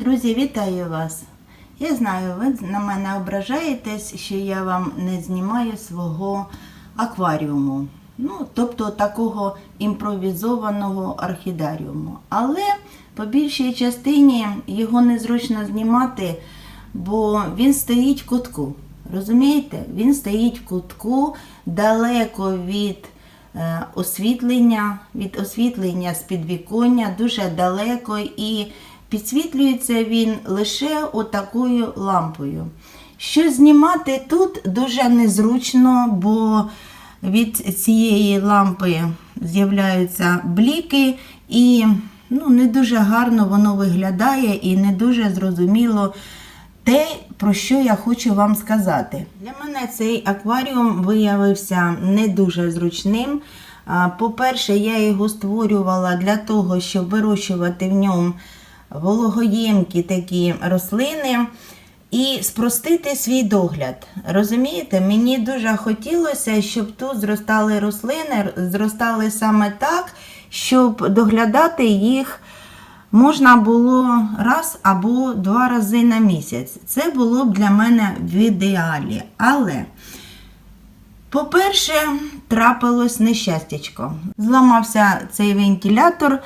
Друзі, вітаю вас! Я знаю, ви на мене ображаєтесь, що я вам не знімаю свого акваріуму. Ну, тобто такого імпровізованого орхідаріуму. Але по більшій частині його незручно знімати, бо він стоїть в кутку. Розумієте? Він стоїть в кутку далеко від е, освітлення, від освітлення з підвіконня, дуже далеко і підсвітлюється він лише отакою лампою. Що знімати тут дуже незручно, бо від цієї лампи з'являються бліки, і ну, не дуже гарно воно виглядає і не дуже зрозуміло те, про що я хочу вам сказати. Для мене цей акваріум виявився не дуже зручним. По-перше, я його створювала для того, щоб вирощувати в ньому вологоємкі такі рослини і спростити свій догляд. Розумієте, мені дуже хотілося, щоб тут зростали рослини, зростали саме так, щоб доглядати їх можна було раз або два рази на місяць. Це було б для мене в ідеалі. Але, по-перше, трапилось нещастячко. Зламався цей вентилятор.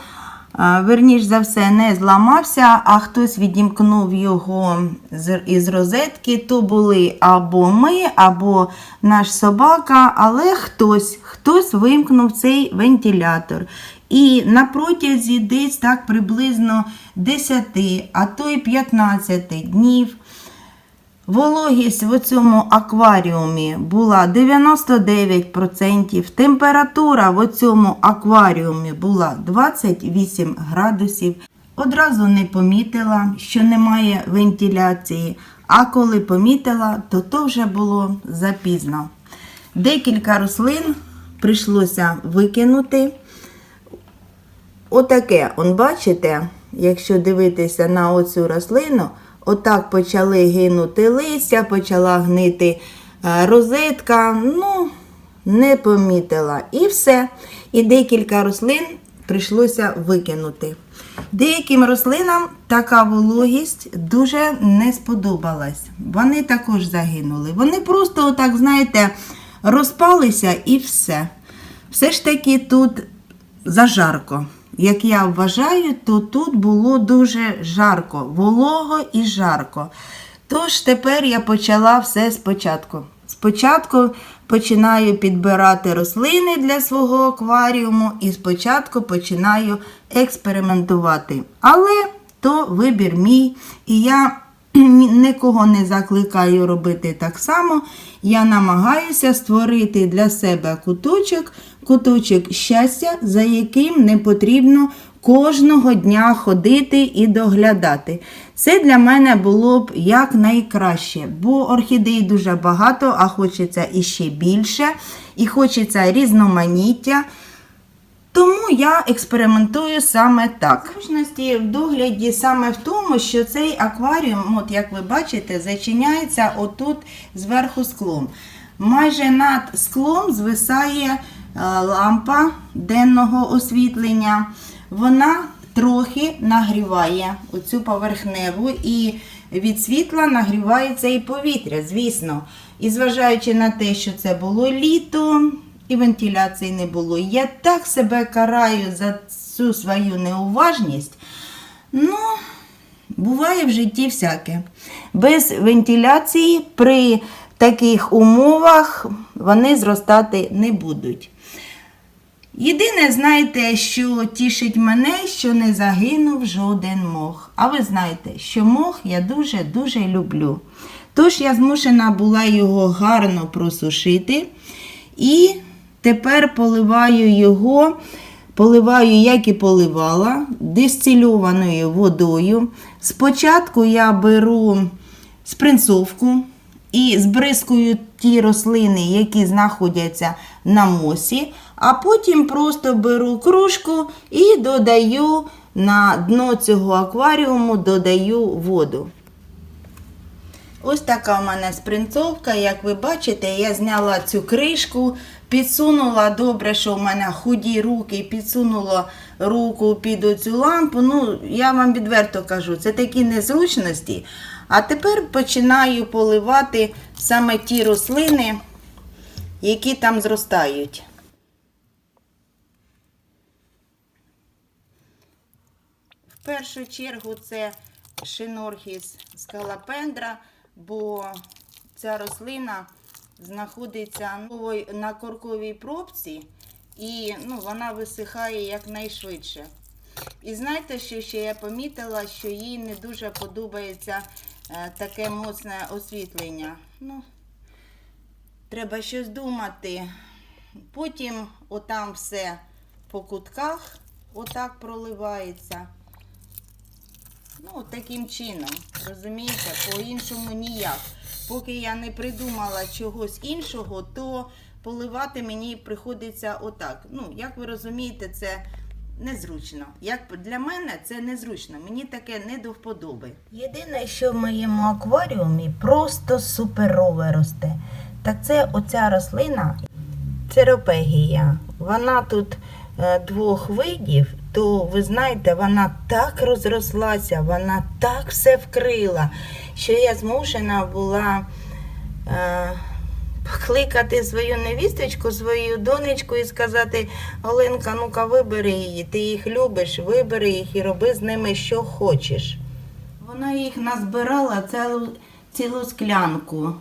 Верніш за все, не зламався, а хтось відімкнув його із розетки. То були або ми, або наш собака, але хтось, хтось вимкнув цей вентилятор. І на протязі десь так приблизно 10, а то й 15 днів Вологість в цьому акваріумі була 99%, температура в цьому акваріумі була 28 градусів. Одразу не помітила, що немає вентиляції, а коли помітила, то то вже було запізно. Декілька рослин прийшлося викинути. Отаке, он бачите, якщо дивитися на оцю рослину, отак почали гинути листя, почала гнити е, розетка. Ну, не помітила. І все. І декілька рослин прийшлося викинути. Деяким рослинам така вологість дуже не сподобалась. Вони також загинули. Вони просто, отак, знаєте, розпалися і все. Все ж таки тут зажарко. Як я вважаю, то тут було дуже жарко, волого і жарко. Тож тепер я почала все спочатку. Спочатку починаю підбирати рослини для свого акваріуму і спочатку починаю експериментувати. Але то вибір мій, і я нікого не закликаю робити так само. Я намагаюся створити для себе куточок, куточок щастя, за яким не потрібно кожного дня ходити і доглядати. Це для мене було б як найкраще, бо орхідей дуже багато, а хочеться іще більше, і хочеться різноманіття. Я експериментую саме так. Зручності в догляді саме в тому, що цей акваріум, от як ви бачите, зачиняється отут зверху склом. Майже над склом звисає е, лампа денного освітлення. Вона трохи нагріває оцю поверхневу і від світла нагрівається і повітря, звісно. І зважаючи на те, що це було літо, і вентиляції не було. Я так себе караю за цю свою неуважність. Ну, буває в житті всяке. Без вентиляції при таких умовах вони зростати не будуть. Єдине, знаєте, що тішить мене, що не загинув жоден мох. А ви знаєте, що мох я дуже-дуже люблю. Тож я змушена була його гарно просушити. І тепер поливаю його, поливаю, як і поливала, дистильованою водою. Спочатку я беру спринцовку і збризкую ті рослини, які знаходяться на мосі, а потім просто беру кружку і додаю на дно цього акваріуму додаю воду. Ось така у мене спринцовка. Як ви бачите, я зняла цю кришку, Підсунула добре, що в мене худі руки, підсунула руку під оцю лампу. Ну, я вам відверто кажу, це такі незручності. А тепер починаю поливати саме ті рослини, які там зростають. В першу чергу це шинорхіс скалапендра, бо ця рослина знаходиться на корковій пробці і ну, вона висихає якнайшвидше. І знаєте, що ще я помітила, що їй не дуже подобається е, таке моцне освітлення. Ну, треба щось думати. Потім отам все по кутках отак проливається. Ну, таким чином, розумієте, по-іншому ніяк. Поки я не придумала чогось іншого, то поливати мені приходиться отак. Ну, як ви розумієте, це незручно. Як для мене це незручно. Мені таке не до вподоби. Єдине, що в моєму акваріумі просто суперове росте. Так це оця рослина Церопегія. Вона тут е, двох видів, то ви знаєте, вона так розрослася, вона так все вкрила, що я змушена була е, покликати свою невісточку, свою донечку і сказати: Оленка, ну-ка вибери її, ти їх любиш, вибери їх і роби з ними що хочеш. Вона їх назбирала цілу, цілу склянку.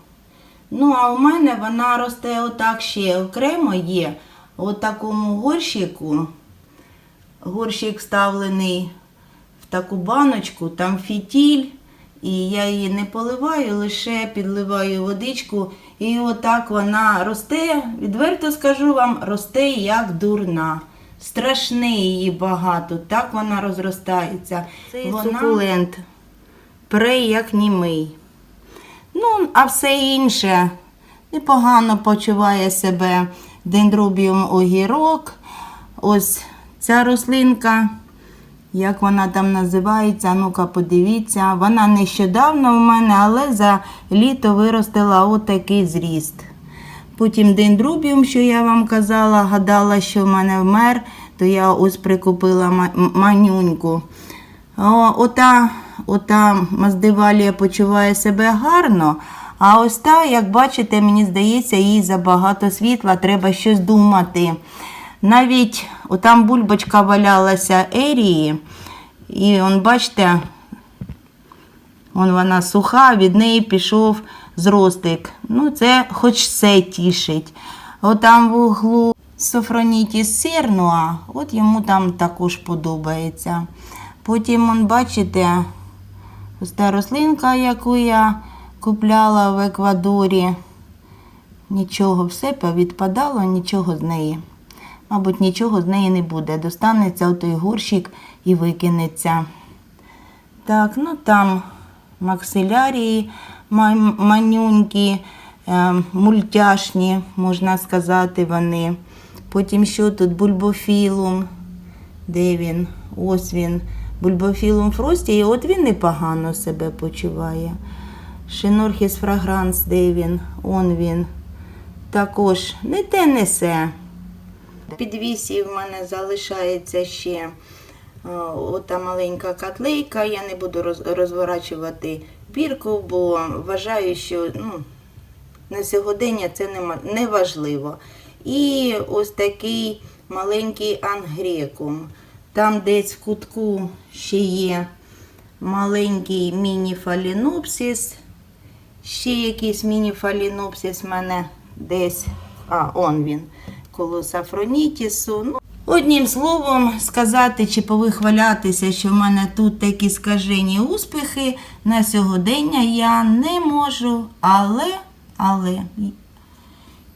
Ну, а у мене вона росте отак ще окремо є. У такому горщику. Горщик вставлений в таку баночку, там фітіль, і я її не поливаю, лише підливаю водичку. І отак вона росте, відверто скажу вам, росте як дурна. Страшне її багато, так вона розростається. Це вона- сукулент. Пре як німий. Ну, а все інше непогано почуває себе дендробіум огірок. Ось ця рослинка, як вона там називається, ну-ка подивіться. Вона нещодавно в мене, але за літо виростила отакий зріст. Потім дендробіум, що я вам казала, гадала, що в мене вмер, то я ось прикупила манюньку. О, ота, ота маздивалія почуває себе гарно, а ось та, як бачите, мені здається, їй забагато світла, треба щось думати. Навіть отам бульбочка валялася ерії, і он, бачите, Вон вона суха, від неї пішов зростик. Ну, це хоч це тішить. Отам в углу Софронітіс сернуа, от йому там також подобається. Потім, он, бачите, ось та рослинка, яку я купляла в Еквадорі. Нічого, все повідпадало, нічого з неї. Мабуть, нічого з неї не буде. Достанеться отой горщик і викинеться. Так, ну там максилярії манюнькі, е, мультяшні, можна сказати, вони. Потім що тут? Бульбофілум. Де він? Ось він. Бульбофілум фрості, і от він непогано себе почуває. Шинорхіс фрагранс, де він? Он він. Також не те несе. Підвісі в мене залишається ще е, ота маленька котлейка. Я не буду розворачувати бірку, бо вважаю, що ну, на сьогодення це не, важливо. І ось такий маленький ангрекум. Там десь в кутку ще є маленький міні-фалінопсис. Ще якийсь міні-фалінопсис в мене десь. А, он він. Коло сафронітісу. Ну, одним словом, сказати чи повихвалятися, що в мене тут такі скажені успіхи на сьогодення я не можу. Але, але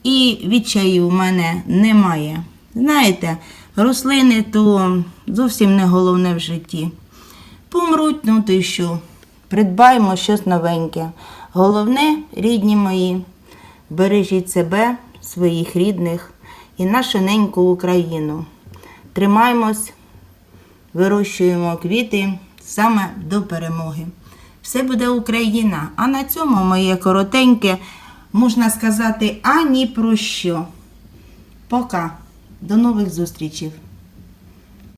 і відчаю в мене немає. Знаєте, рослини то зовсім не головне в житті. Помруть, ну то що? Придбаємо щось новеньке. Головне, рідні мої, бережіть себе, своїх рідних і нашу неньку Україну. Тримаємось, вирощуємо квіти саме до перемоги. Все буде Україна. А на цьому моє коротеньке, можна сказати, ані про що. Пока. До нових зустрічей.